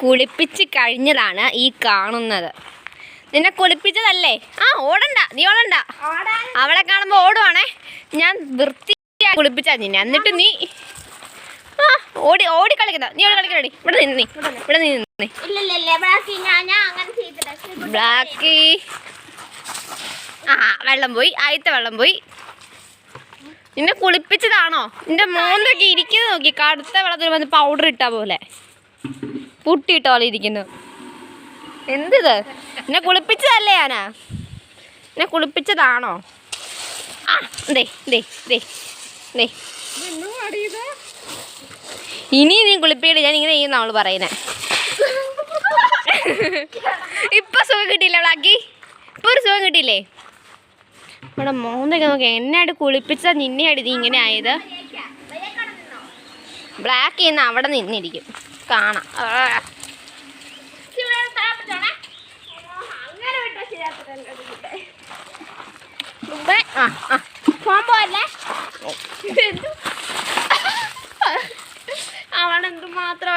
കുളിപ്പിച്ച് കഴിഞ്ഞതാണ് ഈ കാണുന്നത്. നിന്നെ കുളിപ്പിച്ചതല്ലേ? ആ ഓടണ്ട നീ ഓടണ്ട. അവളെ കാണുമ്പോൾ ഓടുവാണേ. ഞാൻ വൃത്തിയായി കുളിപ്പിച്ചാ നിന്നെ. എന്നിട്ട് നീ ആ ഓടി ഓടി കളിക്കണ്ട. നീ ഓടി കളിക്കണി ഇവിടെ നിന്ന് ഇവിടെ നിന്ന് ബ്ലാക്കി ആ വെള്ളം പോയി. ആദ്യത്തെ വെള്ളം പോയി. നിന്നെ കുളിപ്പിച്ചതാണോ? നിന്റെ മോന്തൊക്കെ ഇരിക്കുന്നത് നോക്കി. കടുത്ത വെള്ളത്തിൽ വന്ന് പൗഡർ ഇട്ട പോലെ. പുട്ടിയിട്ട പോലെ ഇരിക്കുന്നു എന്തിത്? എന്നെ കുളിപ്പിച്ചതല്ലേ ഞാനാ? എന്നെ കുളിപ്പിച്ചതാണോ? ആ ദേ ദേ ദേ ഇനി നീ കുളിപ്പിക്കട്ടെ ഞാൻ ഇങ്ങനെ ചെയ്യുന്ന അവൾ പറയുന്നേ. ഇപ്പൊ സുഖം കിട്ടിയില്ല അവളാക്കി? ഇപ്പൊ ഒരു സുഖം കിട്ടിയില്ലേ? ഇവിടെ മോന്തൊക്കെ നോക്കി എന്നെയായിട്ട് കുളിപ്പിച്ച നിന്നെയായിട്ട് നീ ഇങ്ങനെ ആയത്? ബ്ലാക്ക് ചെയ്യുന്ന അവിടെ നിന്നിരിക്കും. കാണാം. ആ. ആ അവളെന്ത് മാത്രം